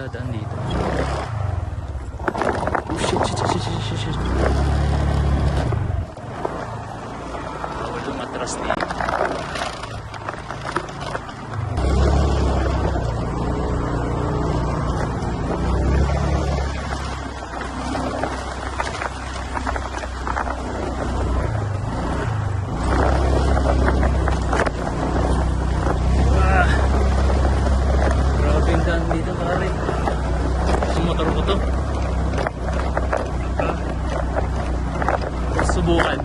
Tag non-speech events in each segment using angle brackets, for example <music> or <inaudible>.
dadaan dito. Oh shit, shit, shit, shit, shit, shit. Bawal lumatras dito. Ah. Grabe yung daan dito pare. Yung motor ko to. Ah. Subukan.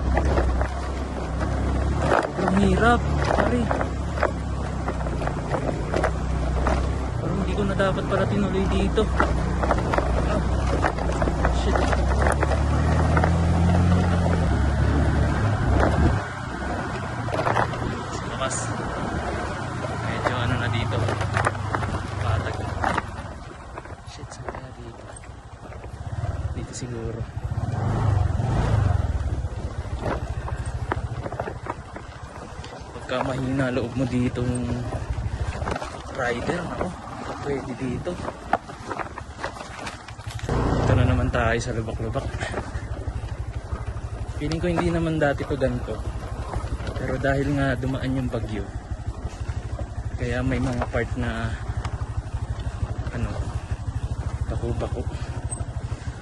Sobrang hirap pare. Parang hindi ko na dapat pala tinuloy dito. Shit. Sa wakas. Medyo ano na dito. Patag. Shit, saan kaya dito? Dito siguro. Pagka mahina loob mo dito rider, ako, pwede dito. Ito na naman tayo sa lubak-lubak. Feeling ko hindi naman dati to ganito. Pero dahil nga dumaan yung bagyo, kaya may mga part na ano, bako-bako.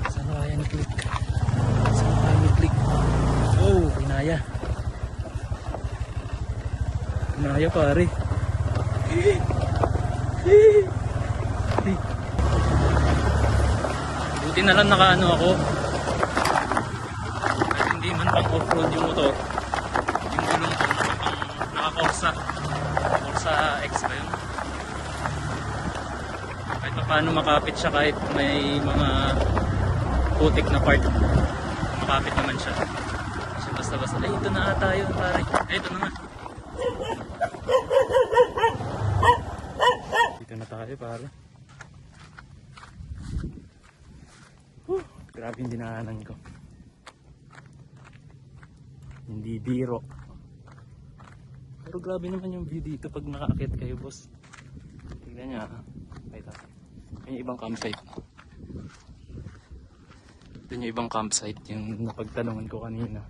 Saan kaya ni click? Saan kaya ni click? Oh, pinaya. Pinaya pare. <laughs> Buti na lang nakaano ako. Kahit hindi man pang off-road yung motor. Yung gulong ko naka pang naka-corsa. Corsa X ba yun? Kahit pa paano makapit siya kahit may mga putik na part. Makapit naman siya. So basta basta. Ay, ito na nga tayo pare. Ay, ito na nga. Dito na tayo pare. Grabe yung dinaanan ko. Hindi biro. Pero grabe naman yung view dito pag nakakit kayo, boss. Tingnan niya, ha? Wait, ha? Yung ibang campsite. Ito yung ibang campsite, yung napagtanungan ko kanina.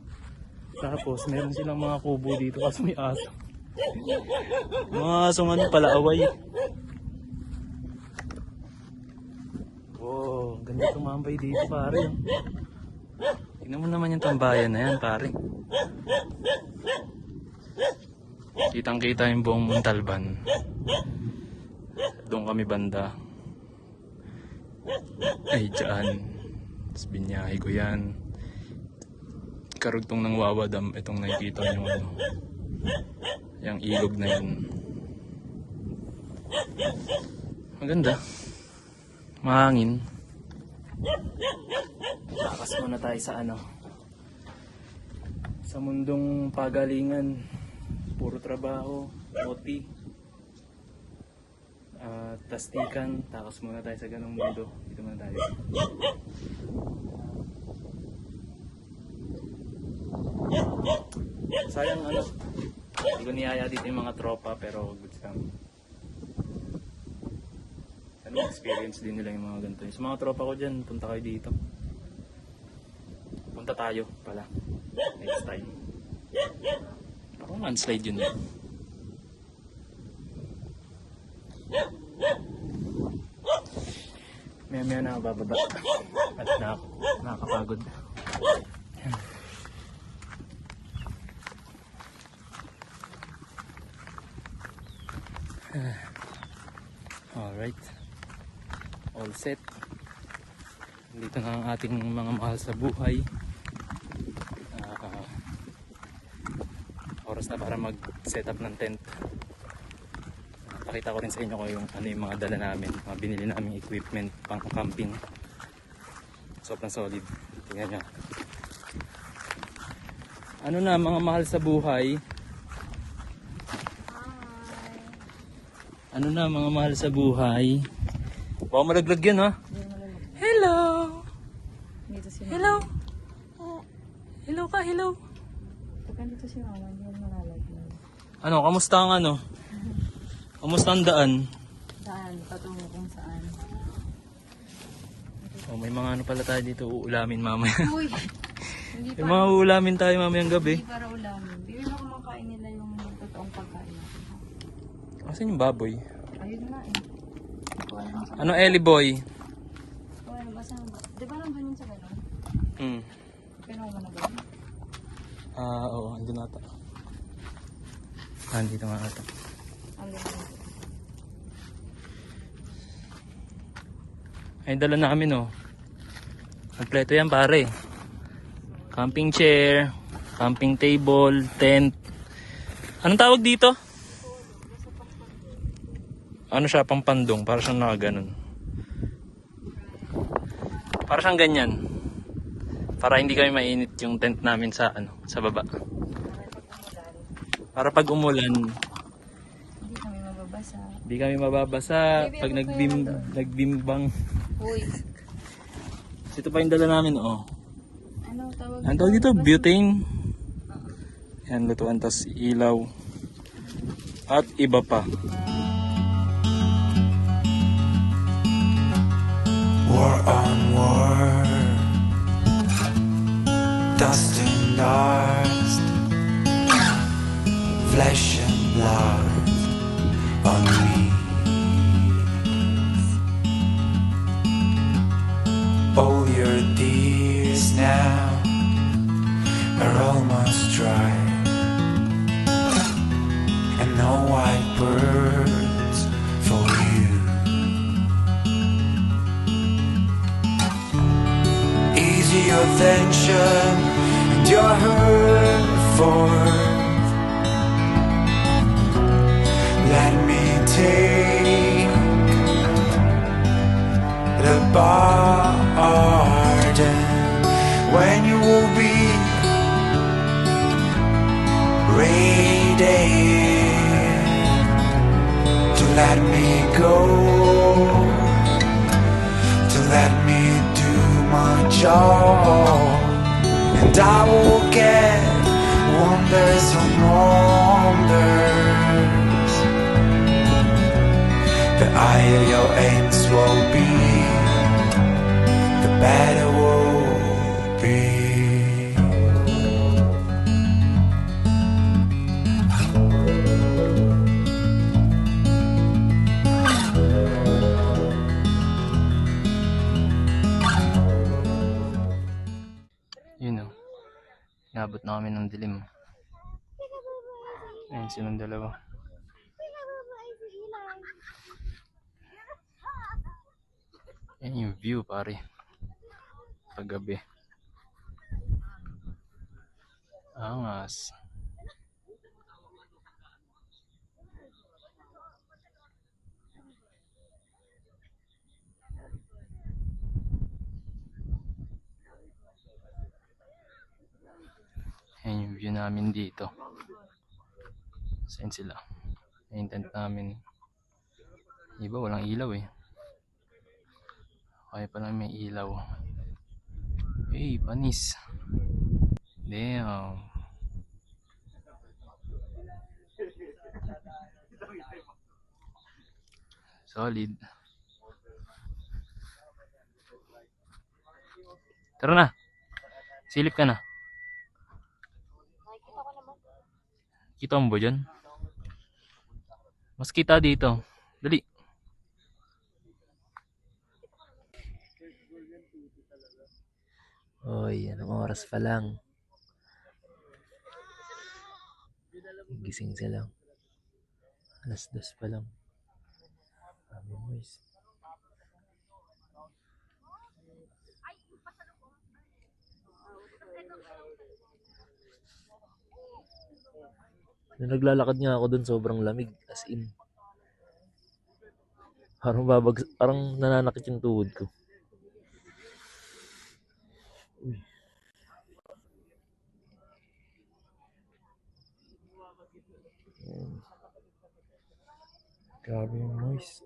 Tapos, meron silang mga kubo dito kasi may aso. Mga asong ano pala, away. Tumambay dito, pare. Tingnan mo naman yung tambayan na yan, pare. Kitang kita yung buong Muntalban. Doon kami banda. Ay, dyan. Tapos binyahe ko yan. Karugtong ng Wawadam, itong nakikita nyo ano. Yung ilog na yun. Maganda. Mahangin. Lakas muna tayo sa ano. Sa mundong pagalingan. Puro trabaho, OT. Ah, tastikan. Takas muna tayo sa ganong mundo. Dito muna tayo. Sayang ano. Hindi ko niyaya dito yung mga tropa pero good lang. Experience din nila yung mga ganito. Sa mga tropa ko dyan, punta kayo dito. Punta tayo pala. Next time. Ako landslide yun. Maya maya na bababa. At na. Nakakapagod. All set. Dito na ang ating mga mahal sa buhay. Ah, oras na para mag-set up ng tent. Pakita ko rin sa inyo ko yung ano yung mga dala namin, mga binili naming equipment pang camping. Sobrang solid. Tingnan nyo. Ano na mga mahal sa buhay? Ano na mga mahal sa buhay? Baka malaglag yan ha? Hello! Dito si Hello! Hello ka, hello! Pagka dito si mama, hindi yan malalaglag. Ano, kamusta ang ano? Kamusta ang daan? Saan? Patungo kung saan. Oh, may mga ano pala tayo dito uulamin mamaya. <laughs> Uy! Hindi may mga uulamin tayo mamayang gabi. Hindi para ulamin. Bibili mo kumakain nila yung totoong pagkain. Asan yung baboy? Ayun nga eh. Hindi ko alam sa... Ano Ellie boy? Hindi ko alam ba saan ba? Di ba nandun yun sa gano'n? Hmm. Pinuha mo na ba? Ah, oo, andun ata. Ah, andito nga ata. Gano'n. Ay, dala namin oh. Kompleto yan pare. Camping chair, camping table, tent. Anong tawag dito? Ano siya, pampandong, para siyang nakaganon. Para siyang ganyan. Para hindi kami mainit yung tent namin sa ano, sa baba. Para pag umulan, Hindi kami mababasa. hindi kami mababasa pag nagbim nagbimbang. Uy! Ito pa yung dala namin, oh. Ano tawag? Ang tawag dito, butane. Yan, lutuan, tas ilaw. At iba pa. War on war, dust and dust, flesh and blood. On me. Oh, All your tears now. Are almost dry, and no white birds your tension and your hurt forth. Let me take the pardon when you will be ready to let me go job and I will get wonders on wonders. The higher your aims will be the better Nabot na kami ng dilim. Ayun, silang dalawa. Yan yung view pare. Paggabi. Angas. Yan yung view namin dito. Saan sila? Yung tent namin. Iba walang ilaw eh. Kaya pala may ilaw. Hey, panis. Damn. Solid. Tara na. Silip ka na. Kita mo ba dyan? Mas kita dito. Dali. Oy, anong oras pa lang? Gising sila. Alas dos pa lang. Sabi mo is. Nung naglalakad nga ako dun, sobrang lamig. As in. Parang babag, parang nananakit yung tuhod ko. Grabe yung noise.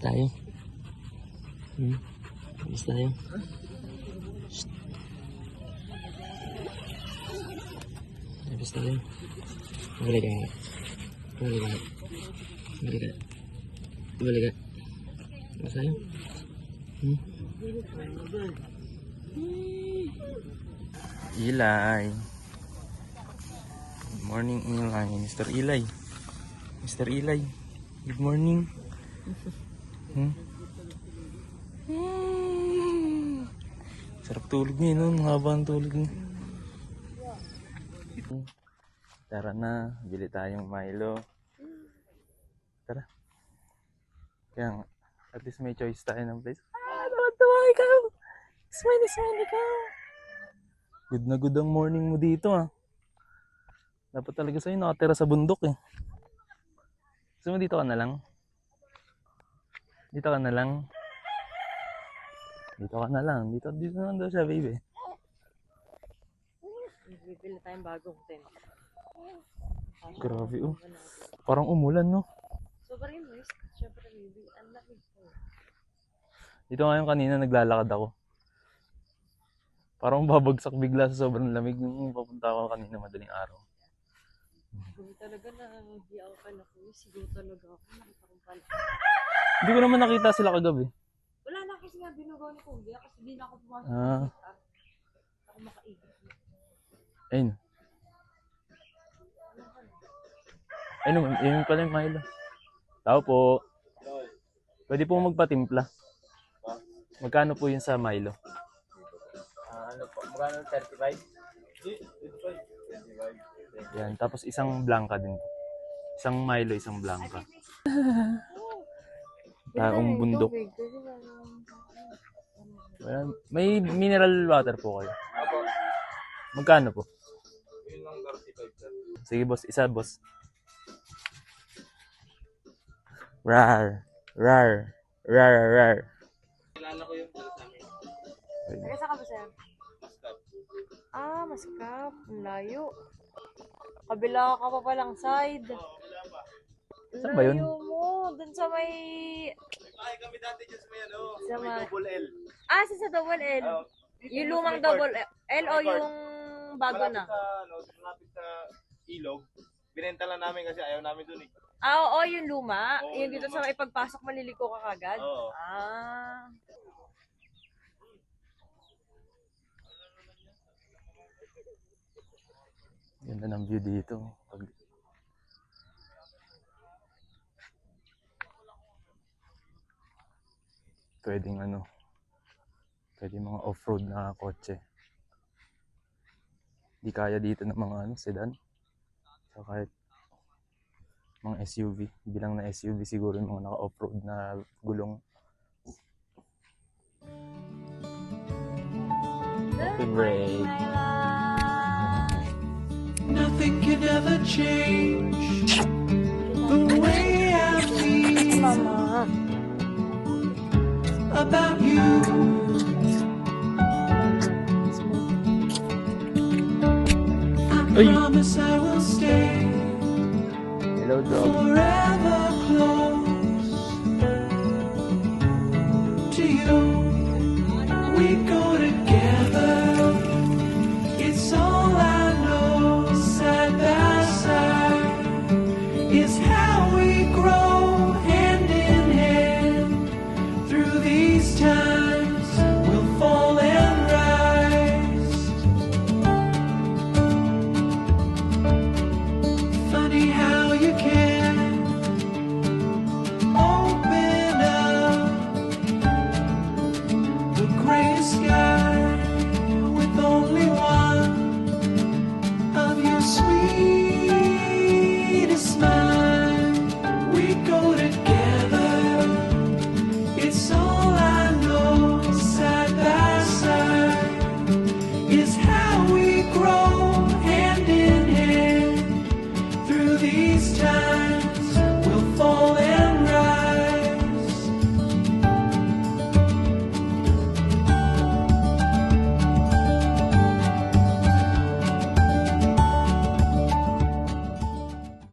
Labas tayo? Hmm? Labas tayo? Shh. Labas tayo. Balik ka. Balik ka. Balik ka. Balik ka. Labas tayo. Hmm? Eli. Good morning, Eli. Mr. Eli. Mr. Eli. Good morning. Hmm? Sarap tulog niya, no? Ang haba ang tulog niya. Tara na, bili tayong Milo. Tara. Kaya nga, at least may choice tayo ng place. Ah, tuwa ikaw! Smiley, smiley ikaw! Good na good ang morning mo dito ah. Dapat talaga sa'yo nakatira sa bundok eh. Gusto mo dito ka na lang? Dito ka na lang? Dito ka na lang. Dito, dito na lang daw siya, baby. Bibili tayong bagong tent. Grabe oh. Parang umulan no. Sobrang yun, guys. Siyempre, baby. Ang laki ko. Dito ngayon kanina naglalakad ako. Parang babagsak bigla sa sobrang lamig nung papunta ako kanina madaling araw. Siguro talaga na hindi ako pala ko. Siguro talaga ako. Nakita. Hindi ko naman nakita sila kagabi. Wala na kasi nga binugaw ni Kuya kasi di na ako pumasok. Ah. Ah. Ako makaigit. Ayun. Ayun, yun pala yung Milo. Tao po. Pwede po magpatimpla. Magkano po yun sa Milo? ano po, magkano 35? Yan, tapos isang blanca din po. Isang Milo, isang blanca. <laughs> Taong bundok. Wala- May mineral water po kayo. Magkano po? Yun lang 35 sir. Sige boss, isa boss. Rar. Rar. Rar, rar. Kilala ko yung dala sa amin. Taga saan ka ba, sir? Ah, maskap. Layo. Kabila ka pa palang side. Saan ba yun? Layo mo. Dun sa may... Ay, kami dati dyan sa may ano, Sa may double L. Ah, sa sa double L. Oh, yung lumang double L o yung bago malapit na? Sa, ano, malapit sa ilog. Binenta lang namin kasi ayaw namin dun eh. Ah, oo, yung luma. Oo, yung dito luma. sa may pagpasok maliliko ka kagad. Oo. Ah. Ganda ng view dito. Pag... Pwedeng ano, pwedeng mga off-road na kotse. Di kaya dito ng mga ano, sedan. So kahit mga SUV, bilang na SUV siguro yung mga naka-off-road na gulong. Break. Nothing can ever change the way Bye.